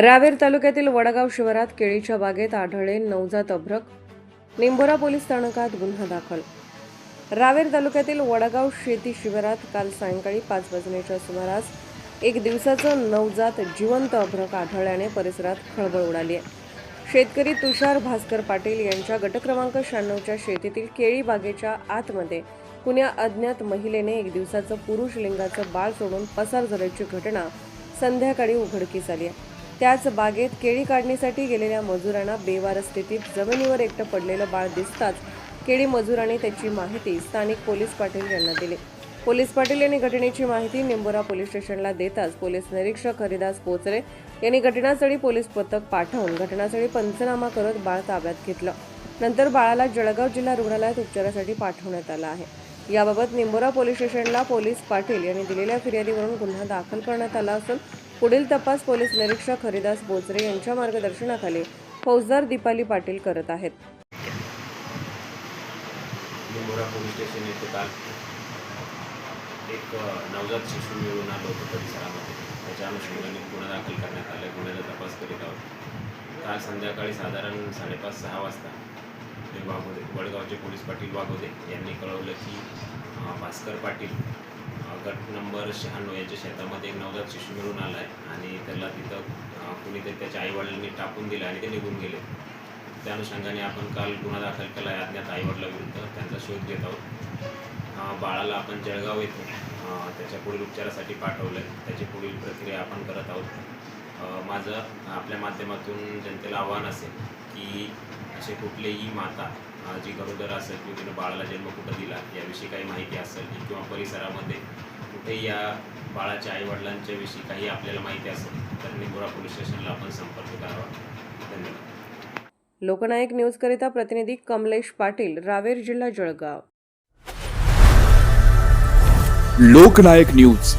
रावेर तालुक्यातील वडगाव शिवारात केळीच्या बागेत आढळले नवजात अभ्रक. निंबोरा पोलीस स्थानकात गुन्हा दाखल. रावेर तालुक्यातील वडगाव शेती शिवारात काल सायंकाळी पाच वाजण्याच्या सुमारास एक दिवसाचं नवजात जिवंत अभ्रक आढळल्याने परिसरात खळबळ उडाली आहे. शेतकरी तुषार भास्कर पाटील यांच्या गटक्रमांक शहाण्णवच्या शेतीतील केळी बागेच्या आतमध्ये कुण्या अज्ञात महिलेने एक दिवसाचं पुरुष लिंगाचं बाळ सोडून पसार झाल्याची घटना संध्याकाळी उघडकीस आली आहे. त्याच बागेत केळी काढणीसाठी गेलेल्या मजुरांना बेवार स्थितीत जमिनीवर एकटं पडलेलं बाळ दिसताच केळी मजुरांनी त्याची माहिती स्थानिक पोलीस पाटील यांना दिली. पोलीस पाटील यांनी घटनेची माहिती निंबोरा पोलीस स्टेशनला देताच पोलीस निरीक्षक हरिदास पोचरे यांनी घटनास्थळी पोलीस पथक पाठवून घटनास्थळी पंचनामा करत बाळ ताब्यात घेतलं. नंतर बाळाला जळगाव जिल्हा रुग्णालयात उपचारासाठी पाठवण्यात आलं आहे. याबाबत निंबोरा पोलीस स्टेशनला पोलीस पाटील यांनी दिलेल्या फिर्यादीवरून गुन्हा दाखल करण्यात आला असून पुढील तपास पोलीस निरीक्षक हरिदास बोचरे यांच्या मार्गदर्शनाखाली फौजदार दीपाली पाटील करत आहेत. पोलीस स्टेशन येथे काल एक नवजात शिशू मिळून आलो होतो परिसरामध्ये. त्याच्या अनुषंगाने गुन्हा दाखल करण्यात आला. गुन्ह्याचा तपास करीत आहोत. काल संध्याकाळी साधारण साडेपाच सहा वाजता ते वाघोदे वडगावचे पोलीस पाटील वाघोदे यांनी कळवलं की भास्कर पाटील गट नंबर शहाण्णव याच्या शेतामध्ये एक नवजात शिशू मिळून आला आहे आणि त्याला तिथं कुणीतरी त्याच्या आईवडिलांनी टाकून दिलं आणि ते निघून गेले. त्या अनुषंगाने आपण काल गुन्हा दाखल केला आहे अज्ञात आईवडिलाविरुद्ध. त्यांचा शोध घेत आहोत. बाळाला आपण जळगाव येथे त्याच्या पुढील उपचारासाठी पाठवलं आहे त्याची पुढील प्रक्रिया आपण करत आहोत. माझं आपल्या माध्यमातून जनतेला आव्हान असेल की असे कुठलेही माता जी गरोदर असेल किंवा तिनं बाळाला जन्म कुठं दिला याविषयी काही माहिती असेल किंवा परिसरामध्ये कुठेही या बाळाच्या आईवडिलांच्या विषयी काही आपल्याला माहिती असेल तर निंबोरा पोलीस स्टेशनला आपण संपर्क करावा. धन्यवाद. लोकनायक न्यूजकरिता प्रतिनिधी कमलेश पाटील रावेर जिल्हा जळगाव. लोकनायक न्यूज.